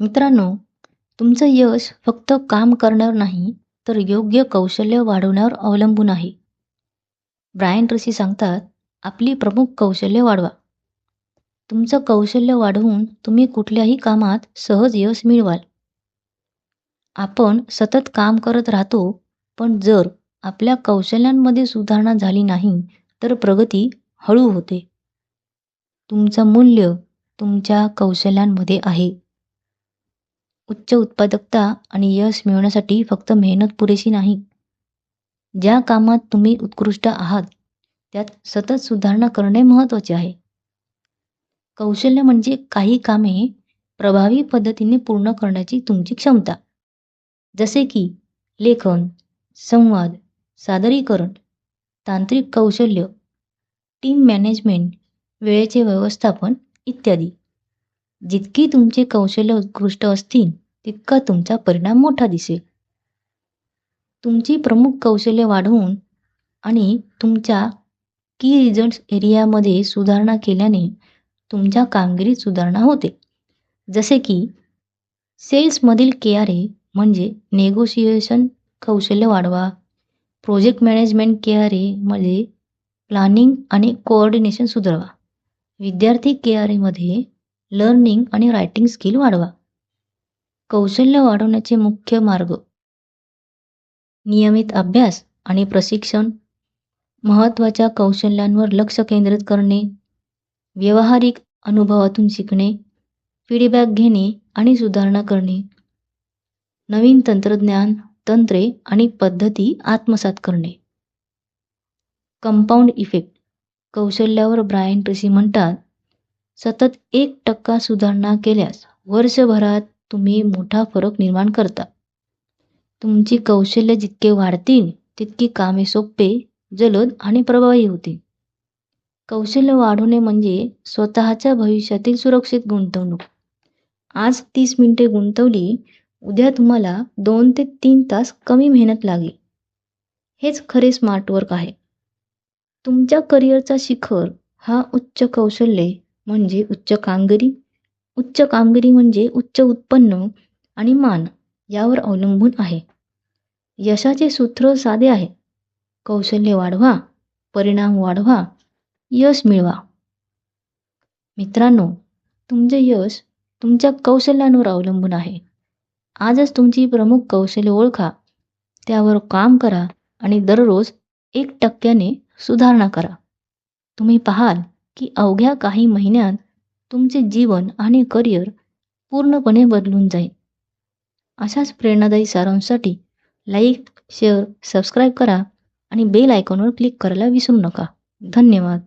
मित्रांनो, तुमचं यश फक्त काम करण्यावर नाही, तर योग्य कौशल्य वाढवण्यावर अवलंबून आहे. ब्रायन ट्रेसी सांगतात, "आपली प्रमुख कौशल्य वाढवा." तुमचं कौशल्य वाढवून तुम्ही कुठल्याही कामात सहज यश मिळवाल. आपण सतत काम करत राहतो, पण जर आपल्या कौशल्यांमध्ये सुधारणा झाली नाही, तर प्रगती हळू होते. तुमचं मूल्य तुमच्या कौशल्यांमध्ये आहे. उच्च उत्पादकता आणि यश मिळवण्यासाठी फक्त मेहनत पुरेशी नाही. ज्या कामात तुम्ही उत्कृष्ट आहात, त्यात सतत सुधारणा करणे महत्त्वाचे आहे. कौशल्य म्हणजे काही कामे प्रभावी पद्धतीने पूर्ण करण्याची तुमची क्षमता. जसे की लेखन, संवाद, सादरीकरण, तांत्रिक कौशल्य, टीम मॅनेजमेंट, वेळेचे व्यवस्थापन इत्यादी. जितकी तुमची कौशल्य उत्कृष्ट असतील, तितका तुमचा परिणाम मोठा दिसेल. तुमची प्रमुख कौशल्य वाढवून आणि तुमच्या की रिझल्ट्स एरियामध्ये सुधारणा केल्याने तुमच्या कामगिरीत सुधारणा होते. जसे की सेल्समधील केआरए म्हणजे नेगोशिएशन कौशल्य वाढवा. प्रोजेक्ट मॅनेजमेंट केआरए मध्ये प्लॅनिंग आणि कोऑर्डिनेशन सुधारवा विद्यार्थी केआरएमध्ये लर्निंग आणि रायटिंग स्किल वाढवा. कौशल्य वाढवण्याचे मुख्य मार्ग. नियमित अभ्यास आणि प्रशिक्षण, महत्त्वाच्या कौशल्यांवर लक्ष केंद्रित करणे, व्यवहारिक अनुभवातून शिकणे, फीडबॅक घेणे आणि सुधारणा करणे, नवीन तंत्रज्ञान, तंत्रे आणि पद्धती आत्मसात करणे. कंपाऊंड इफेक्ट कौशल्यावर ब्रायन ट्रेसी म्हणतात, "सतत एक टक्का सुधारणा केल्यास वर्षभरात तुम्ही मोठा फरक निर्माण करता." तुमची कौशल्य जितके वाढतील, तितकी कामे सोपे, जलद आणि प्रभावी होतील. कौशल्य वाढवणे म्हणजे स्वतःच्या भविष्यातील सुरक्षित गुंतवणूक. आज तीस मिनिटे गुंतवली, उद्या तुम्हाला दोन ते तीन तास कमी मेहनत लागेल. हेच खरे स्मार्ट वर्क आहे. तुमच्या करिअरचा शिखर हा उच्च कौशल्ये म्हणजे उच्च कामगिरी, उच्च कामगिरी म्हणजे उच्च उत्पन्न आणि मान यावर अवलंबून आहे. यशाचे सूत्र साधे आहे, कौशल्य वाढवा, परिणाम वाढवा, यश मिळवा. मित्रांनो, तुमचे यश तुमच्या कौशल्यांवर अवलंबून आहे. आजच तुमची प्रमुख कौशल्य ओळखा, त्यावर काम करा आणि दररोज एक टक्क्याने सुधारणा करा. तुम्ही पाहाल की अवघ्या काही महिन्यात तुमचे जीवन आणि करिअर पूर्णपणे बदलून जाईल. अशाच प्रेरणादायी सारांसाठी लाईक, शेअर, सबस्क्राईब करा आणि बेल आयकॉनवर क्लिक करायला विसरू नका. धन्यवाद.